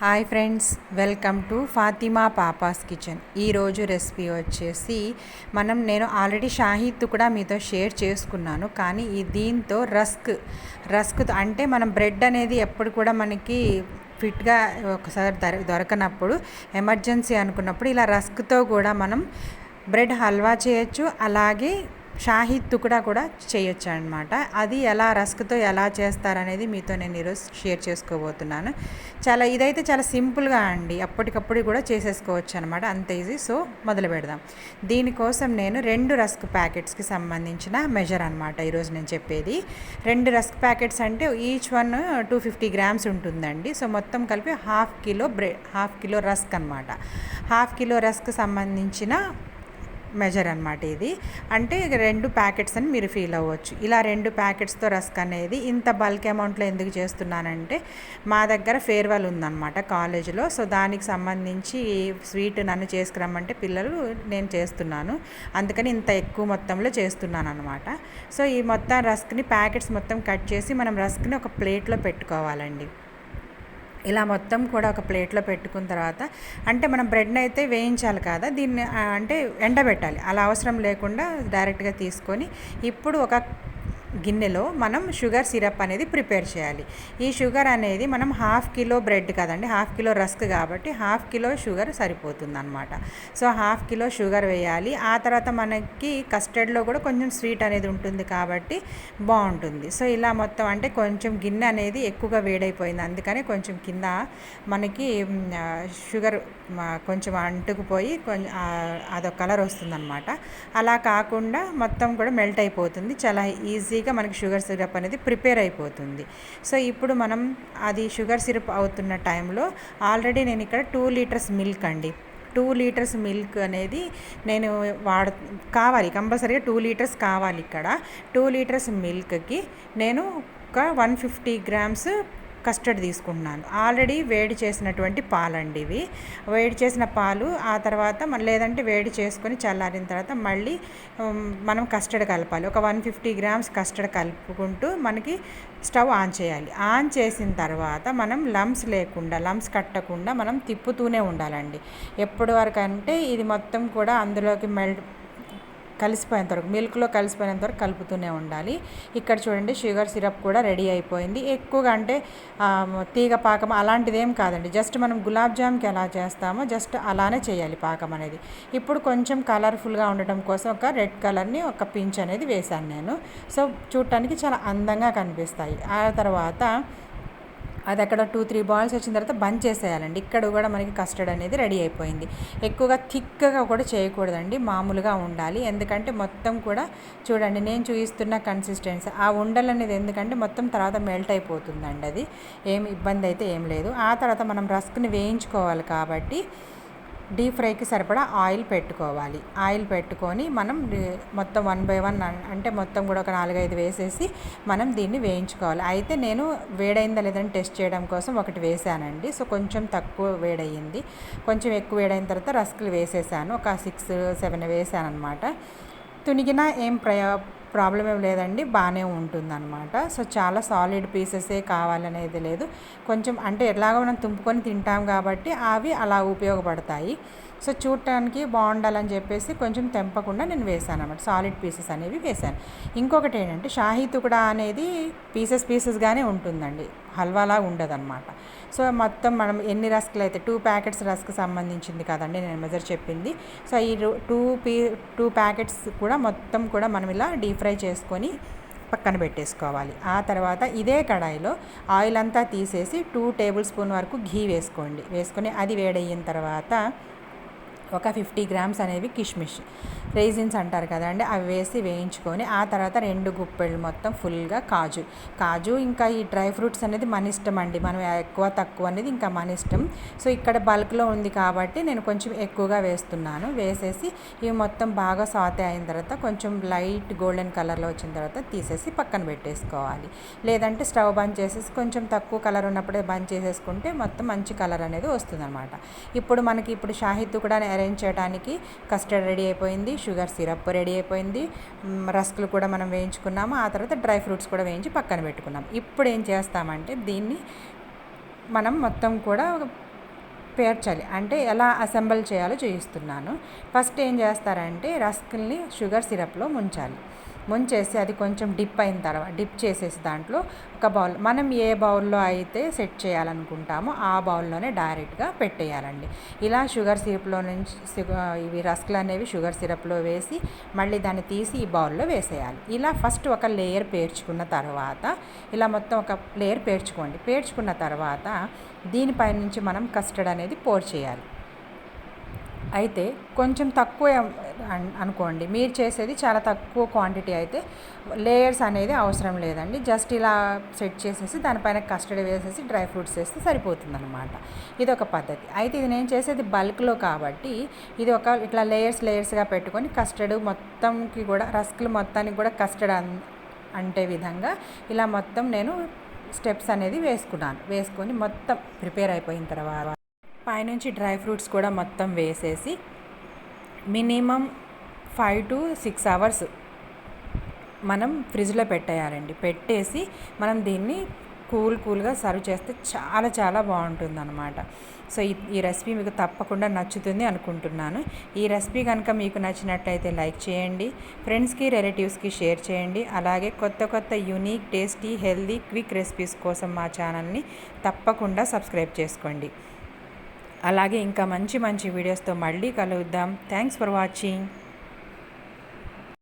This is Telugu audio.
Hi friends welcome to Fatima papa's kitchen. ఈరోజు రెసిపీ వచ్చేసి మనం నేను ఆల్రెడీ షాహీద్ కూడా మీతో షేర్ చేసుకున్నాను. కానీ ఈ దీంతో రస్క్ రస్క్ అంటే మనం బ్రెడ్ అనేది ఎప్పుడు కూడా మనకి ఫిట్గా ఒకసారి దొర దొరకనప్పుడు ఎమర్జెన్సీ అనుకున్నప్పుడు ఇలా రస్క్తో కూడా మనం బ్రెడ్ హల్వా చేయొచ్చు. అలాగే షాహీ తుకుడా కూడా చేయొచ్చు అనమాట అది ఎలా రస్క్తో ఎలా చేస్తారనేది మీతో నేను ఈరోజు షేర్ చేసుకోబోతున్నాను. చాలా ఇదైతే చాలా సింపుల్గా అండి అప్పటికప్పుడు కూడా చేసేసుకోవచ్చు అనమాట అంత ఈజీ. సో మొదలు పెడదాం. దీనికోసం నేను రెండు రస్క్ ప్యాకెట్స్కి సంబంధించిన మెజర్ అనమాట ఈరోజు నేను చెప్పేది. రెండు రస్క్ ప్యాకెట్స్ అంటే each one two fifty grams ఉంటుందండి. సో మొత్తం కలిపి హాఫ్ కిలో బ్రె హాఫ్ కిలో రస్క్ అనమాట హాఫ్ కిలో రస్క్ సంబంధించిన మెజర్ అనమాట ఇది. అంటే రెండు ప్యాకెట్స్ అని మీరు ఫీల్ అవ్వచ్చు. ఇలా రెండు ప్యాకెట్స్తో రస్క్ అనేది ఇంత బల్క్ అమౌంట్లో ఎందుకు చేస్తున్నానంటే మా దగ్గర ఫేర్వెల్ ఉందన్నమాట కాలేజీలో సో దానికి సంబంధించి స్వీట్ నన్ను చేసుకురమ్మంటే పిల్లలు నేను చేస్తున్నాను. అందుకని ఇంత ఎక్కువ మొత్తంలో చేస్తున్నాను అనమాట సో ఈ మొత్తం రస్క్ని ప్యాకెట్స్ మొత్తం కట్ చేసి మనం రస్క్ని ఒక ప్లేట్లో పెట్టుకోవాలండి. ఇలా మొత్తం కూడా ఒక ప్లేట్లో పెట్టుకున్న తర్వాత అంటే మనం బ్రెడ్ని అయితే వేయించాలి కదా దీన్ని అంటే ఎండబెట్టాలి. అలా అవసరం లేకుండా డైరెక్ట్గా తీసుకొని ఇప్పుడు ఒక గిన్నెలో మనం షుగర్ సిరప్ అనేది ప్రిపేర్ చేయాలి. ఈ షుగర్ అనేది మనం హాఫ్ కిలో బ్రెడ్ కదండి హాఫ్ కిలో రస్క్ కాబట్టి హాఫ్ కిలో షుగర్ సరిపోతుంది అనమాట సో హాఫ్ కిలో షుగర్ వేయాలి. ఆ తర్వాత మనకి కస్టర్డ్లో కూడా కొంచెం స్వీట్ అనేది ఉంటుంది కాబట్టి బాగుంటుంది. సో ఇలా మొత్తం అంటే కొంచెం గిన్నె అనేది ఎక్కువగా వేడైపోయింది. అందుకని కొంచెం కింద మనకి షుగర్ కొంచెం అంటుకుపోయి కొంచెం అదొక కలర్ వస్తుందన్నమాట. అలా కాకుండా మొత్తం కూడా మెల్ట్ అయిపోతుంది. చాలా ఈజీగా ఆటోమేటిక్గా మనకి షుగర్ సిరప్ అనేది ప్రిపేర్ అయిపోతుంది. సో ఇప్పుడు మనం అది షుగర్ సిరప్ అవుతున్న టైంలో ఆల్రెడీ నేను ఇక్కడ టూ లీటర్స్ మిల్క్ అండి. టూ లీటర్స్ మిల్క్ అనేది నేను వాడ కావాలి కంపల్సరీగా టూ లీటర్స్ కావాలి ఇక్కడ. టూ లీటర్స్ మిల్క్కి నేను ఒక వన్ ఫిఫ్టీ గ్రామ్స్ కస్టర్డ్ తీసుకుంటున్నాను. ఆల్రెడీ వేడి చేసినటువంటి పాలండి ఇవి. వేడి చేసిన పాలు ఆ తర్వాత లేదంటే వేడి చేసుకొని చల్లారిన తర్వాత మళ్ళీ మనం కస్టర్డ్ కలపాలి. ఒక వన్ ఫిఫ్టీ గ్రామ్స్ కస్టర్డ్ కలుపుకుంటూ మనకి స్టవ్ ఆన్ చేయాలి. ఆన్ చేసిన తర్వాత మనం లంప్స్ లేకుండా లంప్స్ కట్టకుండా మనం తిప్పుతూనే ఉండాలండి. ఎప్పటి వరకు అంటే ఇది మొత్తం కూడా అందులోకి మెల్ట్ కలిసిపోయేంత వరకు మిల్క్లో కలిసిపోయినంత వరకు కలుపుతూనే ఉండాలి. ఇక్కడ చూడండి షుగర్ సిరప్ కూడా రెడీ అయిపోయింది. ఎక్కువగా అంటే తీగ పాకం అలాంటిది ఏం కాదండి. జస్ట్ మనం గులాబ్ జామ్కి ఎలా చేస్తామో జస్ట్ అలానే చేయాలి పాకం అనేది. ఇప్పుడు కొంచెం కలర్ఫుల్గా ఉండటం కోసం ఒక రెడ్ కలర్ని ఒక పించ్ అనేది వేశాను నేను. సో చూడటానికి చాలా అందంగా కనిపిస్తాయి. ఆ తర్వాత అది అక్కడ టూ త్రీ బాయిల్స్ వచ్చిన తర్వాత బంద్ చేసేయాలండి. ఇక్కడ కూడా మనకి కస్టర్డ్ అనేది రెడీ అయిపోయింది. ఎక్కువగా థిక్గా కూడా చేయకూడదండి మామూలుగా ఉండాలి. ఎందుకంటే మొత్తం కూడా చూడండి నేను చూపిస్తున్న కన్సిస్టెన్సీ ఆ ఉండలు అనేది ఎందుకంటే మొత్తం తర్వాత మెల్ట్ అయిపోతుందండి అది. ఏం ఇబ్బంది అయితే ఏం లేదు. ఆ తర్వాత మనం రస్క్ని వేయించుకోవాలి కాబట్టి డీప్ ఫ్రైకి సరిపడా ఆయిల్ పెట్టుకోవాలి. ఆయిల్ పెట్టుకొని మనం మొత్తం వన్ బై వన్ అంటే మొత్తం కూడా ఒక నాలుగైదు వేసేసి మనం దీన్ని వేయించుకోవాలి. అయితే నేను వేడైందా లేదని టెస్ట్ చేయడం కోసం ఒకటి వేసానండి. సో కొంచెం తక్కువ వేడయ్యింది. కొంచెం ఎక్కువ వేడైన తర్వాత రస్కులు వేసేసాను. ఒక సిక్స్ సెవెన్ వేసాను అనమాట తునిగినా ఏం ప్రయో ప్రాబ్లం ఏం లేదండి బాగానే ఉంటుందన్నమాట. సో చాలా సాలిడ్ పీసెసే కావాలనేది లేదు. కొంచెం అంటే ఎలాగో మనం తుంపుకొని తింటాం కాబట్టి అవి అలా ఉపయోగపడతాయి. సో చూడటానికి బాగుండాలని చెప్పేసి కొంచెం తెంపకుండా నేను వేసాను అనమాట సాలిడ్ పీసెస్ అనేవి వేసాను ఇంకొకటి ఏంటంటే షాహీ తుకుడా అనేది పీసెస్ పీసెస్గానే ఉంటుందండి. హల్వాలా ఉండదన్నమాట. సో మొత్తం మనం ఎన్ని రస్క్లు అయితే టూ ప్యాకెట్స్ రస్క్ సంబంధించింది కదండి నేను మెజర్ చెప్పింది. సో ఈ టూ పీ టూ ప్యాకెట్స్ కూడా మొత్తం కూడా మనం ఇలా డీప్ ఫ్రై చేసుకొని పక్కన పెట్టేసుకోవాలి. ఆ తర్వాత ఇదే కడాయిలో ఆయిల్ అంతా తీసేసి టూ టేబుల్ స్పూన్ వరకు ఘీ వేసుకోండి. వేసుకొని అది వేడయిన తర్వాత ఒక ఫిఫ్టీ గ్రామ్స్ అనేవి కిష్మిష్. రైజిన్స్ అంటారు కదండి అవి వేసి వేయించుకొని ఆ తర్వాత రెండు గుప్పెళ్ళు మొత్తం ఫుల్గా కాజు. కాజు ఇంకా ఈ డ్రై ఫ్రూట్స్ అనేది మన ఇష్టం అండి మనం ఎక్కువ తక్కువ అనేది ఇంకా మన ఇష్టం. సో ఇక్కడ బల్క్లో ఉంది కాబట్టి నేను కొంచెం ఎక్కువగా వేస్తున్నాను. వేసేసి ఇవి మొత్తం బాగా సాతే అయిన తర్వాత కొంచెం లైట్ గోల్డెన్ కలర్లో వచ్చిన తర్వాత తీసేసి పక్కన పెట్టేసుకోవాలి. లేదంటే స్టవ్ బంద్ చేసేసి కొంచెం తక్కువ కలర్ ఉన్నప్పుడే బంద్ చేసేసుకుంటే మొత్తం మంచి కలర్ అనేది వస్తుందన్నమాట. ఇప్పుడు మనకి ఇప్పుడు షాహిద్ కూడా అరేంజ్ చేయడానికి కస్టర్డ్ రెడీ అయిపోయింది షుగర్ సిరప్ రెడీ అయిపోయింది. రస్కులు కూడా మనం వేయించుకున్నాము. ఆ తర్వాత డ్రై ఫ్రూట్స్ కూడా వేయించి పక్కన పెట్టుకున్నాం. ఇప్పుడు ఏం చేస్తామంటే దీన్ని మనం మొత్తం కూడా పేర్చాలి. అంటే ఎలా అసెంబుల్ చేయాలో చూపిస్తున్నాను ఫస్ట్ ఏం చేస్తారంటే రస్కుల్ని షుగర్ సిరప్లో ముంచాలి. ముంచేసి అది కొంచెం డిప్ అయిన తర్వాత డిప్ చేసేసి దాంట్లో ఒక బౌల్ మనం ఏ బౌల్లో అయితే సెట్ చేయాలనుకుంటామో ఆ బౌల్లోనే డైరెక్ట్గా పెట్టేయాలండి. ఇలా షుగర్ సిరప్లో నుంచి ఇవి రస్క్లు అనేవి షుగర్ సిరప్లో వేసి మళ్ళీ దాన్ని తీసి ఈ బౌల్లో వేసేయాలి. ఇలా ఫస్ట్ ఒక లేయర్ పేర్చుకున్న తర్వాత ఇలా మొత్తం ఒక లేయర్ పేర్చుకోండి. పేర్చుకున్న తర్వాత దీనిపై నుంచి మనం కస్టర్డ్ అనేది పోర్ చేయాలి. అయితే కొంచెం తక్కువ అనుకోండి. మీరు చేసేది చాలా తక్కువ క్వాంటిటీ అయితే లేయర్స్ అనేది అవసరం లేదండి. జస్ట్ ఇలా సెట్ చేసేసి దానిపైన కస్టర్డ్ వేసేసి డ్రై ఫ్రూట్స్ వేస్తే సరిపోతుంది అనమాట ఇది ఒక పద్ధతి. అయితే ఇది నేను చేసేది బల్క్లో కాబట్టి ఇది ఒక ఇట్లా లేయర్స్ లేయర్స్గా పెట్టుకొని కస్టర్డ్ మొత్తంకి కూడా రస్కులు మొత్తానికి కూడా కస్టర్డ్ అంటే విధంగా ఇలా మొత్తం నేను స్టెప్స్ అనేది వేసుకున్నాను. వేసుకొని మొత్తం ప్రిపేర్ అయిపోయిన తర్వాత పైనుంచి డ్రై ఫ్రూట్స్ కూడా మొత్తం వేసేసి minimum five to six hours మనం ఫ్రిడ్జ్లో పెట్టేయాలండి. పెట్టేసి మనం దీన్ని కూల్ కూల్గా సర్వ్ చేస్తే చాలా చాలా బాగుంటుంది అనమాట సో ఈ రెసిపీ మీకు తప్పకుండా నచ్చుతుంది అనుకుంటున్నాను. ఈ రెసిపీ కనుక మీకు నచ్చినట్లయితే లైక్ చేయండి ఫ్రెండ్స్కి రిలేటివ్స్కి షేర్ చేయండి అలాగే కొత్త కొత్త unique tasty healthy quick recipes కోసం మా ఛానల్ని తప్పకుండా సబ్స్క్రైబ్ చేసుకోండి. అలాగే ఇంకా మంచి మంచి వీడియోస్తో మళ్ళీ కలుద్దాం. Thanks for watching